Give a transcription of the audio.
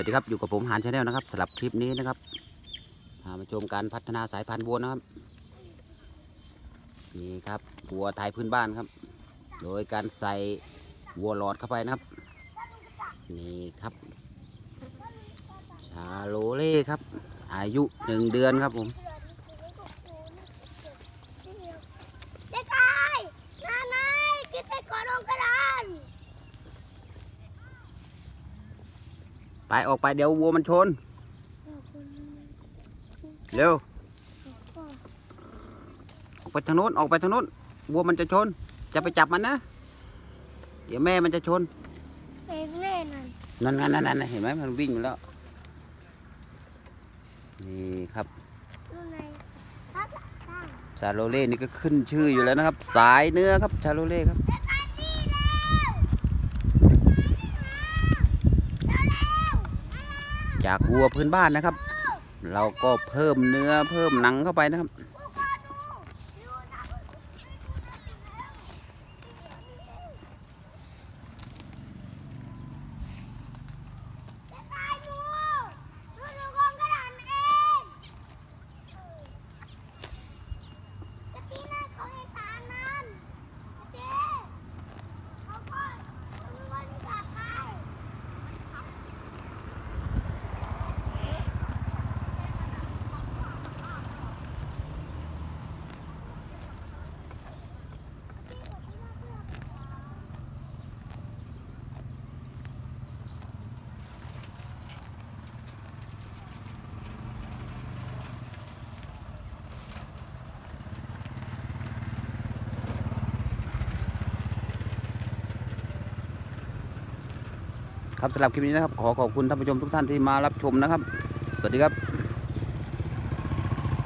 วัสดีครับอยู่กับผมหานชาแนลนะครับสำหรับคลิปนี้นะครับพามาชมการพัฒนาสายพันธุ์วัวนะครับนี่ครับวัวไทยพื้นบ้านครับ โดยการใส่วัวหลอดเข้าไปนะครับนี่ครับชาโลเล่ครับ อายุหนึ่งเดือนครับผม เด็กไอ้นานายกินไปก่อนองกระดาน ไปออกไปเดี๋ยววัวมันชน เร็ว ออกไปทางโน้นออกไปทางโน้นวัวมันจะชน จะไปจับมันนะ เดี๋ยวแม่มันจะชนเองเล่นนั่นนั่นนั่นนั่นนั่นเห็นไหมมันวิ่งอยู่แล้ว นี่ครับดูในทับข้างชาโลเล่นี่ก็ขึ้นชื่ออยู่แล้วนะครับ สายเนื้อครับชาโลเล่ครับ เด็กไอ้นี่แล้ว จากวัวพื้นบ้านนะครับ เราก็เพิ่มเนื้อเพิ่มหนังเข้าไปนะครับ ผู้กอดูดูนะเด็กไอ้ดูดูดูกองกระดานเองจะตีหน้าเขาให้ตามันเจ๊เขาก็ดูวันกลับไป ครับสำหรับคลิปนี้นะครับ ขอขอบคุณท่านผู้ชมทุกท่านที่มารับชมนะครับ สวัสดีครับ